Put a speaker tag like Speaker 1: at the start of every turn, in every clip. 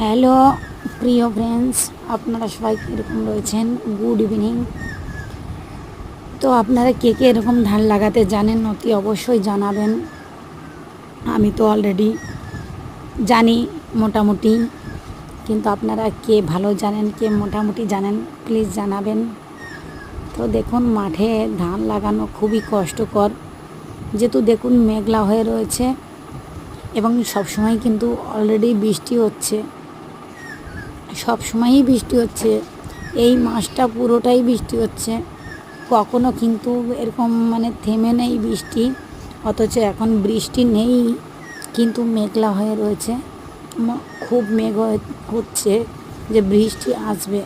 Speaker 1: Hello, প্রিয় friends আপনারা সবাই কীরকম রয়েছেন? গুড ইভিনিং তো আপনারা কে কে এরকম ধান লাগাতে জানেন অতি অবশ্যই জানাবেন। আমি তো অলরেডি জানি মোটামুটি, কিন্তু আপনারা কে ভালো জানেন, কে মোটামুটি জানেন প্লিজ জানাবেন। তো দেখুন, মাঠে ধান লাগানো খুবই কষ্টকর। যেহেতু দেখুন, মেঘলা হয়ে রয়েছে এবং সবসময় কিন্তু অলরেডি বৃষ্টি হচ্ছে। সব সময়ই বৃষ্টি হচ্ছে। এই মাসটা পুরোটাই বৃষ্টি হচ্ছে। কখনো কিন্তু এরকম মানে থেমে নেই বৃষ্টি, অথচ এখন বৃষ্টি নেই, কিন্তু মেঘলা হয়ে রয়েছে। খুব মেঘ হচ্ছে যে বৃষ্টি আসবে।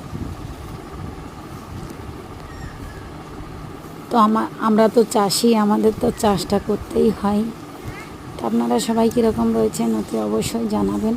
Speaker 1: তো আমার আমরা তো চাষি, আমাদের তো চাষটা করতেই হয়। আপনারা সবাই কীরকম রয়েছেন, অতি অবশ্যই জানাবেন।